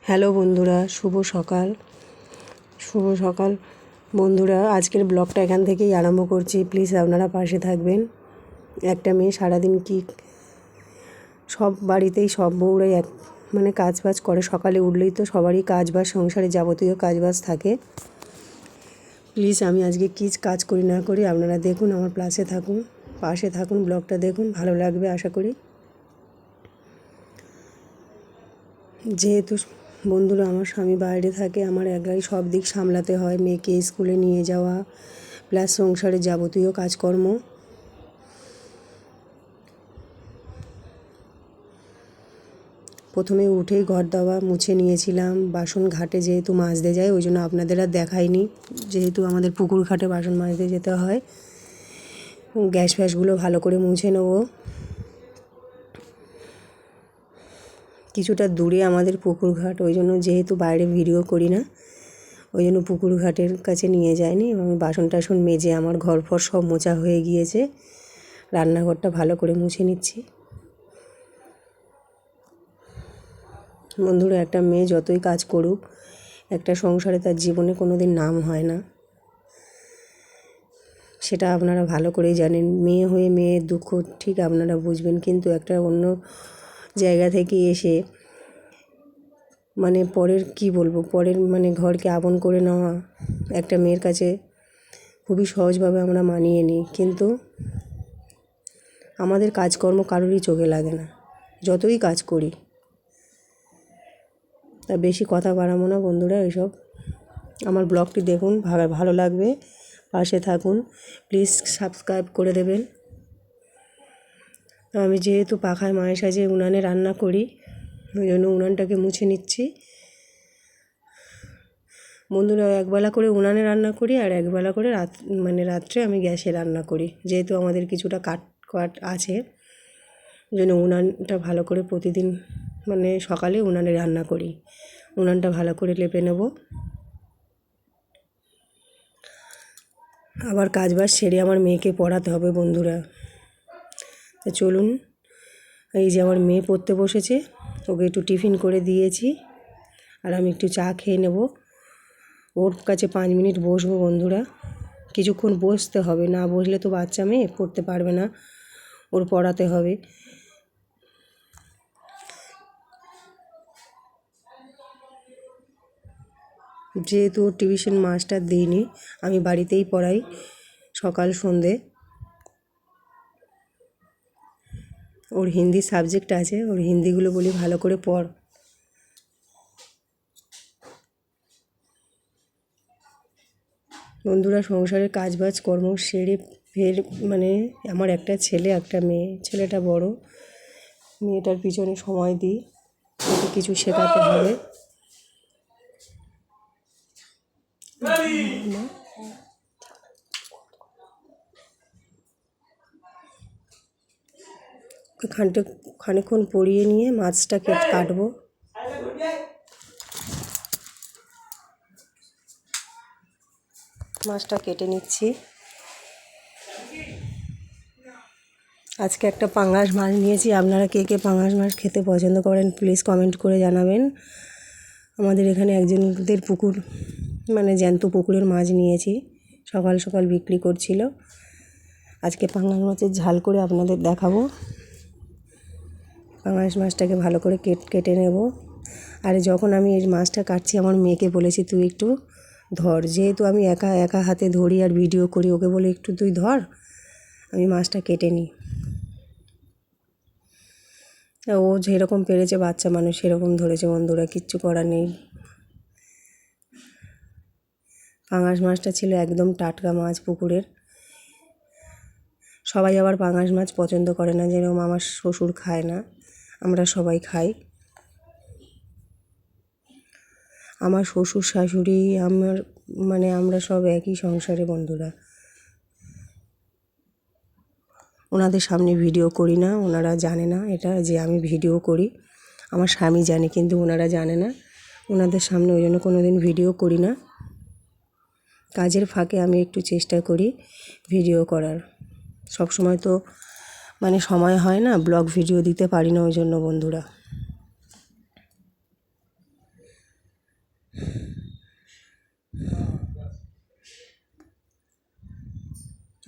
Hello বন্ধুরা, শুভ সকাল। শুভ সকাল। বন্ধুরা, আজকের ব্লগটা এখান থেকেই আরম্ভ করছি। প্লিজ আপনারা পাশে থাকবেন। একটা মেয়ে সারাদিন কি সব বাড়িতেই সব বউরাই এক মানে কাজ বাজ করে। সকালে উঠলেই তো সবারই কাজ বাজ সংসারে যাবতীয় কাজ বাজ থাকে। প্লিজ আমি আজকে কী কাজ করি না করি আপনারা দেখুন, আমার প্লাসে থাকুন, পাশে থাকুন, ব্লগটা দেখুন, ভালো লাগবে আশা করি। যেহেতু বন্ধুরা আমার স্বামী বাইরে থাকে, আমার একাই সব দিক সামলাতে হয়, মেয়েকে স্কুলে নিয়ে যাওয়া, প্লাস সংসারে যাবতীয় কাজকর্ম। প্রথমে উঠেই ঘর দাওয়া মুছে নিয়েছিলাম, বাসন ঘাটে যেহেতু মাজতে যায় ওই জন্য আপনাদের আর দেখাইনি। যেহেতু আমাদের পুকুর ঘাটে বাসন মাজতে যেতে হয়, গ্যাস ফ্যাসগুলো ভালো করে মুছে নেব। কিছুটা দূরে আমাদের পুকুর ঘাট ওই জন্য যেহেতু বাইরে ভিডিও করি না, ওই জন্য পুকুর ঘাটের কাছে নিয়ে যায়নি এবং বাসন টাসন মেজে আমার ঘর ফর সব মোচা হয়ে গিয়েছে। রান্নাঘরটা ভালো করে মুছে নিচ্ছি। বন্ধুরা, একটা মেয়ে যতই কাজ করুক, একটা সংসারে তার জীবনে কোনো দিন নাম হয় না। সেটা আপনারা ভালো করেই জানেন। মেয়ে হয়ে মেয়ের দুঃখ ঠিক আপনারা বুঝবেন, কিন্তু একটা অন্য জায়গা থেকে এসে মানে পরের কি বলব, পরের মানে ঘরকে আপন করে নেওয়া একটা মেয়ের কাছে খুবই সহজভাবে আমরা মানিয়ে নিই। কিন্তু আমাদের কাজকর্ম কারোরই চোখে লাগে না। যতই কাজ করি, তা বেশি কথা বাড়াবো না বন্ধুরা এইসব। আমার ব্লগটি দেখুন, ভালো লাগবে। পাশে থাকুন। প্লিজ সাবস্ক্রাইব করে দেবেন। আমি যেহেতু পাখায় মায়ের সাজে উনানে রান্না করি, ওই জন্য উনানটাকে মুছে নিচ্ছি। বন্ধুরা একবেলা করে উনানে রান্না করি আর একবেলা করে রাত মানে রাত্রে আমি গ্যাসে রান্না করি। যেহেতু আমাদের কিছুটা কাট কাট আছে জন্য উনানটা ভালো করে প্রতিদিন মানে সকালে উনানে রান্না করি। উনানটা ভালো করে লেপে নেব। আবার কাজ বাজ সেরে আমার মেয়েকে পড়াতে হবে বন্ধুরা। তা চলুন, এই যে আমার মেয়ে পড়তে বসেছে, ওকে একটু টিফিন করে দিয়েছি, আর আমি একটু চা খেয়ে নেব। ওর কাছে পাঁচ মিনিট বসবো বন্ধুরা, কিছুক্ষণ বসতে হবে, না বসলে তো বাচ্চা মেয়ে পড়তে পারবে না, ওর পড়াতে হবে। যেহেতু ওর টিউশন মাস্টার দিইনি আমি বাড়িতেই পড়াই সকাল সন্ধে। ওর হিন্দি সাবজেক্ট আছে ওর হিন্দিগুলো বলি ভালো করে পড়। বন্ধুরা সংসারের কাজ বাজ কর্ম সেরে ফের মানে আমার একটা ছেলে একটা মেয়ে। ছেলেটা বড় মেয়েটার পিছনে সময় দিই ওকে কিছু শেখাতে হবে। খানটা খানিক্ষণ পরিয়ে নিয়ে মাছটা কেটে কাটবো। মাছটা কেটে নিচ্ছি। আজকে একটা পাঙাশ মাছ নিয়েছি। আপনারা কে কে পাঙাশ মাছ খেতে পছন্দ করেন প্লিজ কমেন্ট করে জানাবেন। আমাদের এখানে একজনদের পুকুর মানে জ্যান্ত পুকুরের মাছ নিয়েছি। সকাল সকাল বিক্রি করছিল। আজকে পাঙাশ মাছের ঝাল করে আপনাদের দেখাবো। পাঙাশ মাছটাকে ভালো করে কেট, কেটে নেব। আর যখন আমি এই মাছটা কাটছি, আমার মেয়েকে বলেছি, তুই একটু ধর। যেহেতু আমি একা একা হাতে ধরি আর ভিডিও করি, ওকে বলে, একটু তুই ধর, আমি মাছটা কেটে নিই। ও যেরকম পেরেছে, বাচ্চা মানুষ সেরকম ধরেছে বন্ধুরা, কিচ্ছু করার নেই। পাঙাশ মাছটা ছিল একদম টাটকা মাছ পুকুরের। সবাই আবার পাঙাশ মাছ পছন্দ করে না যেরকম আমার শ্বশুর খায় না। আমরা সবাই খাই। আমার শ্বশুর, শাশুড়ি, আমার মানে আমরা সব একই সংসারে বন্ধুরা। ওনাদের সামনে ভিডিও করি না, ওনারা জানে না এটা যে আমি ভিডিও করি। আমার স্বামী জানে কিন্তু ওনারা জানে না। ওনাদের সামনে ওই জন্য কোনো দিন ভিডিও করি না। কাজের ফাঁকে আমি একটু চেষ্টা করি ভিডিও করার। সব সময় তো মানে সময় হয় না, ব্লগ ভিডিও দিতে পারি না ওই জন্য বন্ধুরা।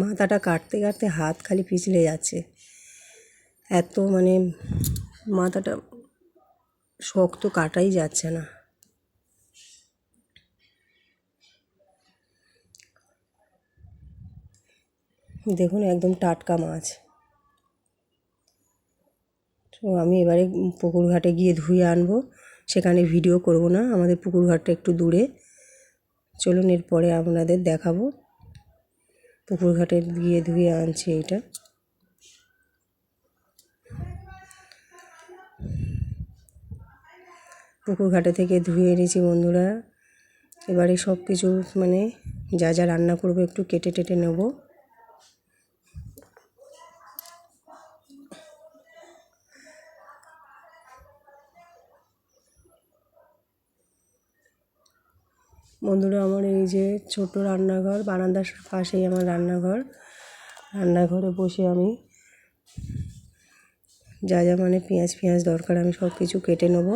মাথাটা কাটতে কাটতে হাত খালি পিছলে যাচ্ছে। এত মানে মাথাটা শক্ত কাটাই যাচ্ছে না। দেখুন একদম টাটকা মাছ। তো আমি এবারে পুকুর ঘাটে গিয়ে ধুয়ে আনব। সেখানে ভিডিও করব না, আমাদের পুকুর ঘাটটা একটু দূরে। চলুন, এরপরে আপনাদের দেখাবো। পুকুর ঘাটে গিয়ে ধুয়ে আনছি এইটা পুকুর ঘাটে থেকে ধুয়ে এনেছি বন্ধুরা। এবারে সব কিছু মানে যা যা রান্না করব একটু কেটে টেটে নেব। বন্ধুরা, আমার এই যে ছোট রান্নাঘর, বারান্দার পাশেই আমার রান্নাঘর। রান্নাঘরে বসে আমি যা যা মানে পেঁয়াজ পেঁয়াজ দরকার, আমি সব কিছু কেটে নেব।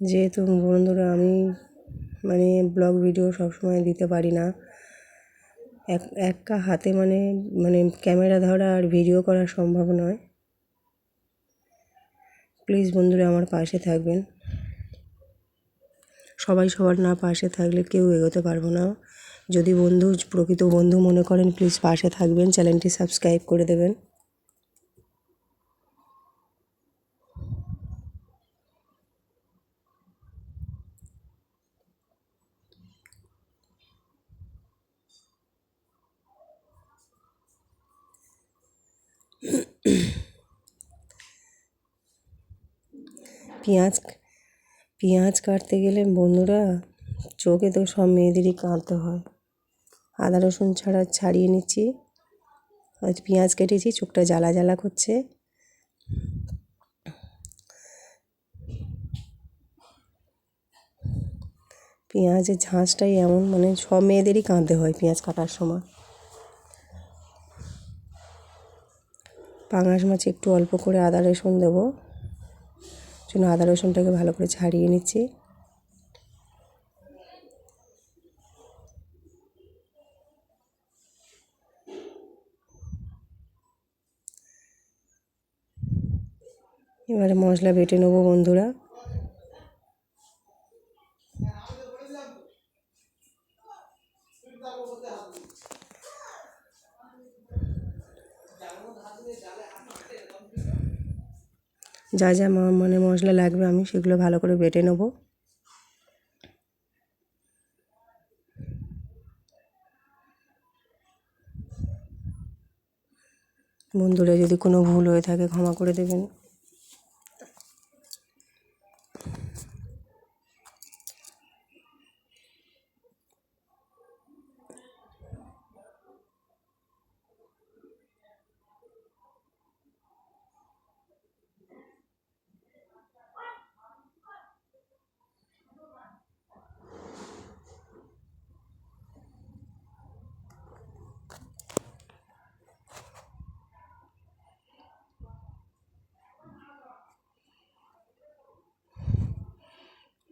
যেহেতু বন্ধুরা, আমি মানে ব্লগ ভিডিও সবসময় দিতে পারি না। এক, একা হাতে মানে মানে ক্যামেরা ধরা আর ভিডিও করা সম্ভব নয়। প্লিজ বন্ধুরা আমার পাশে থাকবেন। সবাই সবার না পাশে থাকলে কেউ এগোতে পারব না। যদি বন্ধু, প্রকৃত বন্ধু মনে করেন, প্লিজ পাশে থাকবেন, চ্যানেলটি সাবস্ক্রাইব করে দেবেন। পেঁয়াজ পেঁয়াজ কাটতে গেলে বন্ধুরা চোখে তো সব মেয়েদেরই কাঁদতে হয়। আদা রসুন ছাড়া ছাড়িয়ে নিচ্ছি। পেঁয়াজ কেটেছি, চোখটা জ্বালা জ্বালা করছে। পেঁয়াজের ঝাঁঝটাই এমন মানে সব মেয়েদেরই কাঁদতে হয় পেঁয়াজ কাটার সময়। পাঙাশ মাছ একটু অল্প করে আদা রসুন দেবো। জন্য আদা রসুনটাকে ভালো করে ছাড়িয়ে নিচ্ছি। এবারে মশলা বেটে নেব বন্ধুরা। যা যা মানে মশলা লাগবে আমি সেগুলো ভালো করে বেটে নেব। বন্ধুরা, যদি কোনো ভুল হয়ে থাকে ক্ষমা করে দেবেন।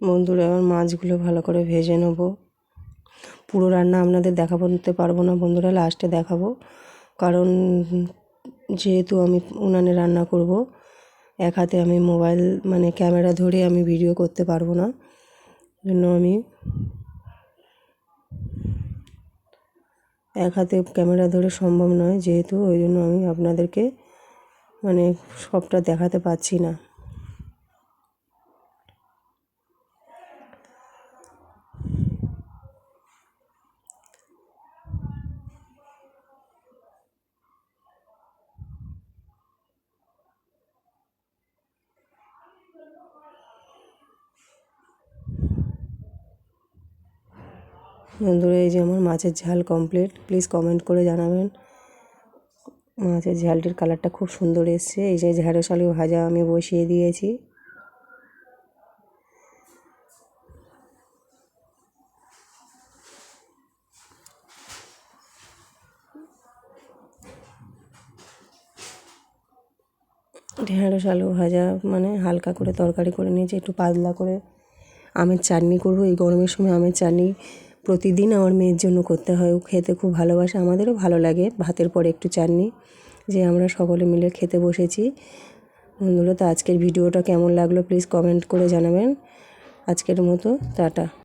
বন্ধুরা, এবার মাছগুলো ভালো করে ভেজে নেব। পুরো রান্না আপনাদের দেখাতে পারব না বন্ধুরা লাস্টে দেখাবো। কারণ যেহেতু আমি উনানে রান্না করব, এক হাতে আমি মোবাইল মানে ক্যামেরা ধরে আমি ভিডিও করতে পারব না। জন্য আমি এক হাতে ক্যামেরা ধরে সম্ভব নয় যেহেতু, ওই জন্য আমি আপনাদেরকে মানে সবটা দেখাতে পাচ্ছি না। বন্ধুরা, এই যে আমার মাছের ঝাল কমপ্লিট প্লিজ কমেন্ট করে জানাবেন। মাছের ঝালটির কালারটা খুব সুন্দর এসছে। এই যে ঢেঁড়স আলু ভাজা আমি বসিয়ে দিয়েছি। ঢেঁড়স আলু ভাজা মানে হালকা করে তরকারি করে নিয়েছি, একটু পাতলা করে। আমের চাটনি করব। এই গরমের সময় আমের চাটনি প্রতিদিন আমার মেয়ের জন্য করতে হয়। ও খেতে খুব ভালোবাসে। আমাদেরও ভালো লাগে। ভাতের পরে একটু চাটনি যে আমরা সকলে মিলে খেতে বসেছি। বন্ধুরা, তো আজকের ভিডিওটা কেমন লাগল প্লিজ কমেন্ট করে জানাবেন। আজকের মতো, টাটা।